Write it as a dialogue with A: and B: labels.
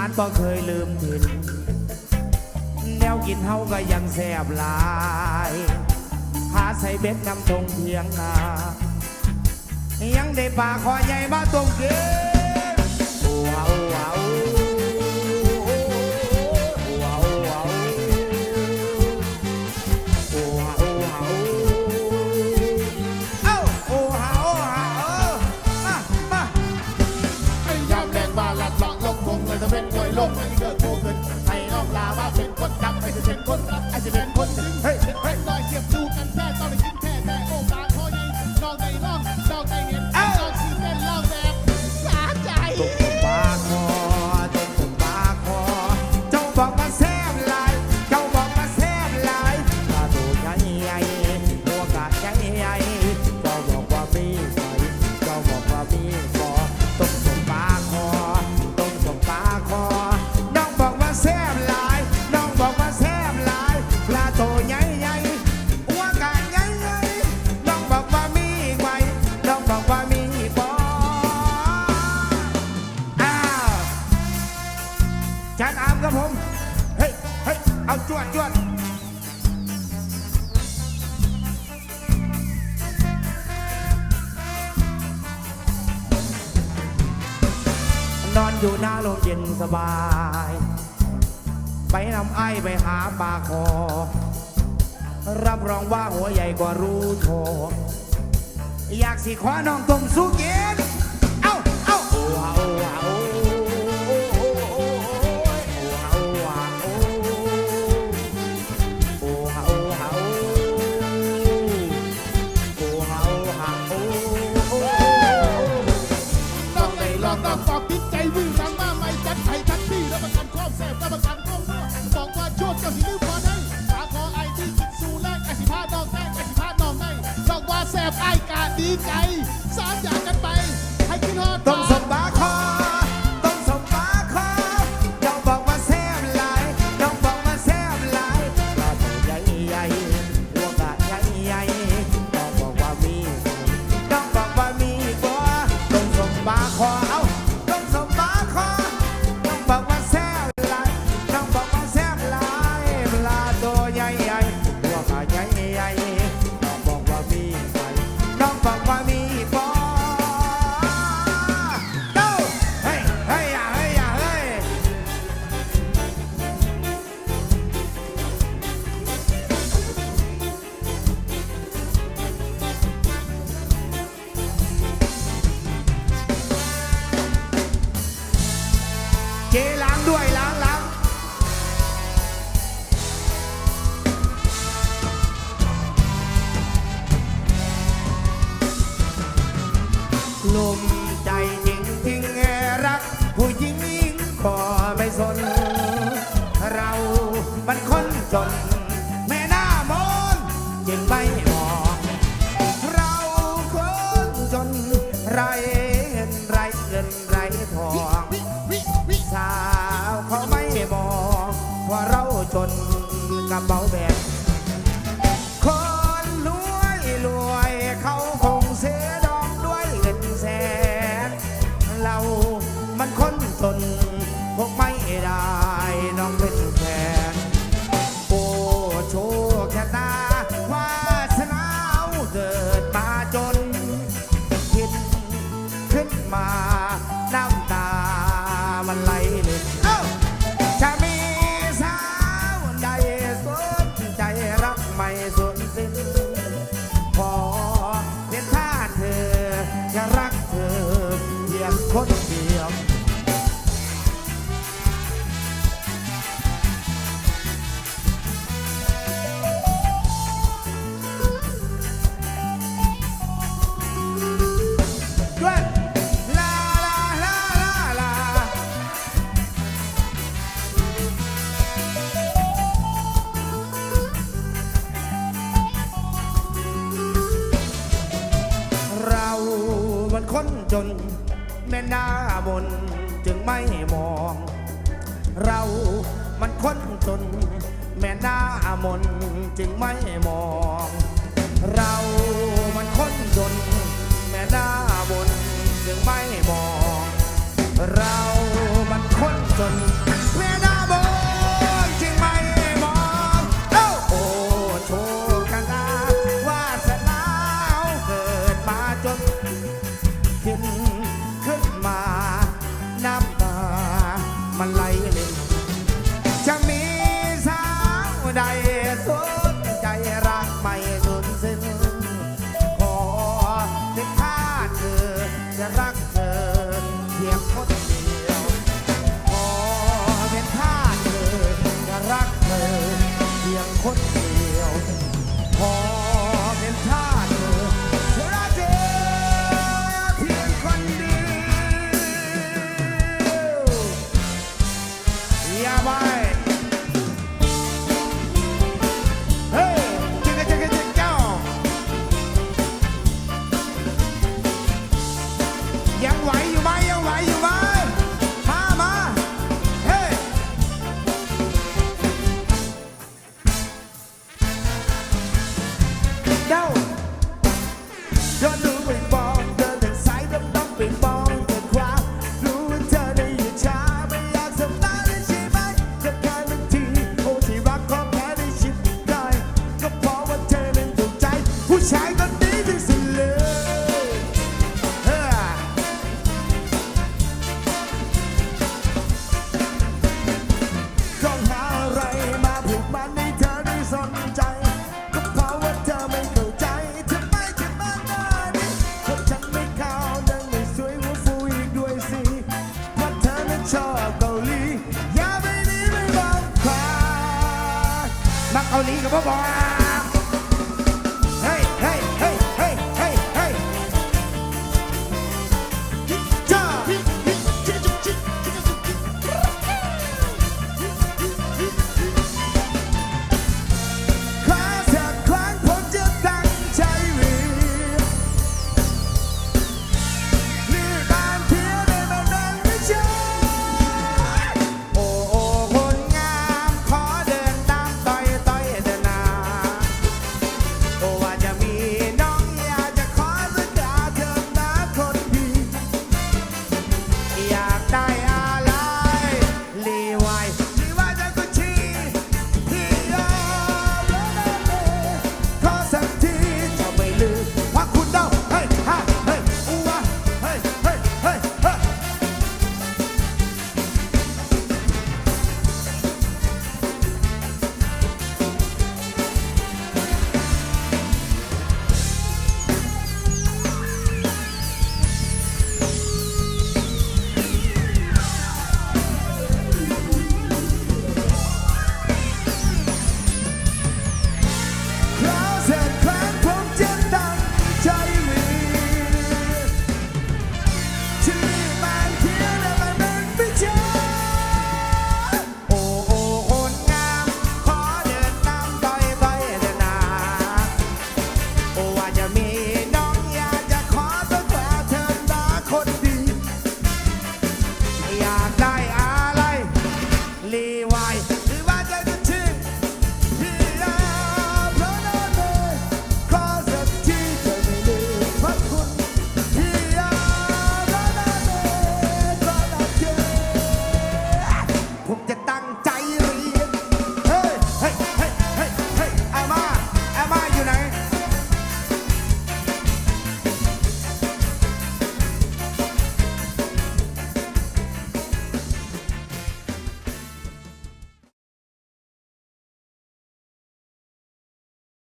A: านบ่เคยลืมถิ่นแนวกินเฮาก็ยังแซ่บหลายหาใส่เบ็ดนำทงเพียงนายังได้ป่าคอใหญ่บ้าตรงเกือ อ
B: ยู่หน้าล
A: มเย็นสบาย ไปนำไอ้ไปหาปลาคอ รับรองว่าหัวใหญ่กว่ารู้ทออยากสิขอน้องตุ้มสุกี
B: ใจวิ่วทางบ้าไม่จัดไทยทักที่รับประกันความแสบรับประกันความมั่วบอกว่าโชดเจ้าสิลืมพอได้สาคอไอที่กินสูแลกไอสิพาดอกแรกไอสิพาดอกในบอกว่าแสบไอกาดีใจสามอย่างกันไป
A: love. it all. คนจน แม่น้ามนจึงไม่มอง เรามันคนจน แม่น้ามนจึงไม่มอง เรามันคนจน แม่น้ามนจึงไม่มอง เรา มันไหลเลยจะมีสาวใดสนใจรักไม่สุดสิ้งขอถึงข้าเธอจะรักเธอเพียงคนเดียวขอเป็นข้าเธอจะรักเธอเพียงคน 好，你า宝宝啊